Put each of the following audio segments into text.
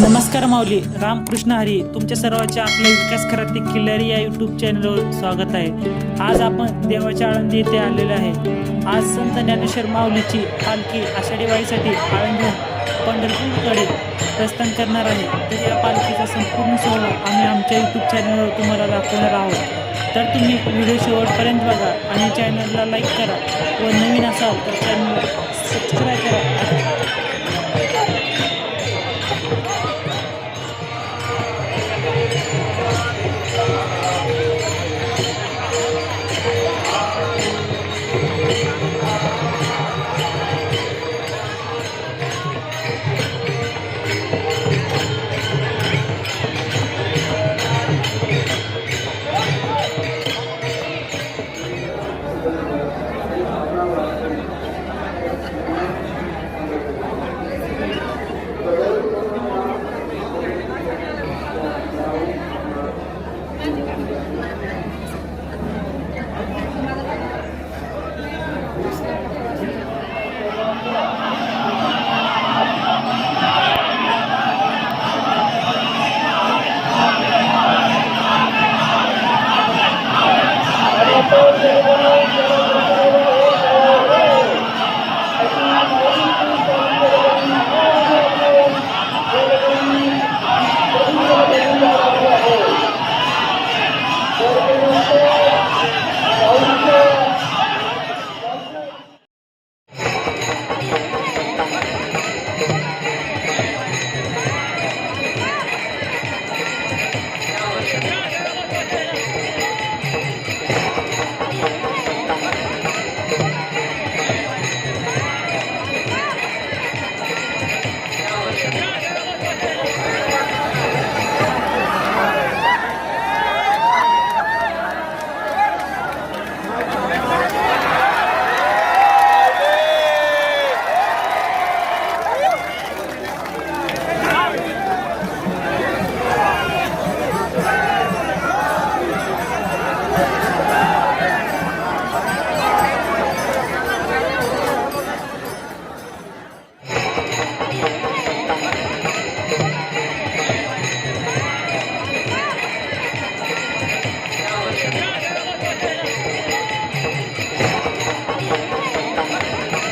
नमस्कार माऊली रामकृष्ण हरी. तुमच्या सर्वांच्या आपल्या विकास कराते किल्लारी या यूट्यूब चॅनलवर स्वागत आहे. आज आपण देवाच्या आळंदी येथे आलेलो आहे. आज संत ज्ञानेश्वर माऊलीची पालखी आषाढी वाईसाठी आळंदीहून पंढरपूरकडे प्रस्थान करणार आहे. तर या पालखीचा संपूर्ण सोहळा आम्ही आमच्या यूट्यूब चॅनलवर तुम्हाला दाखवणार आहोत. तर तुम्ही व्हिडिओ शेवटपर्यंत बघा आणि चॅनलला लाईक करा व नवीन असाल तर चॅनलला सबस्क्राईब करा.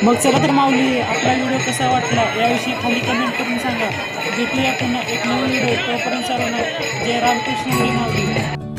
मग चला तर माऊली आपला व्हिडिओ कसा वाटला? याविषयी खाली कमेंट करून सांगा. भेटूया पुन्हा एक नवीन व्हिडिओ तोपर्यंत सर्वांना जय रामकृष्ण हरी माऊली.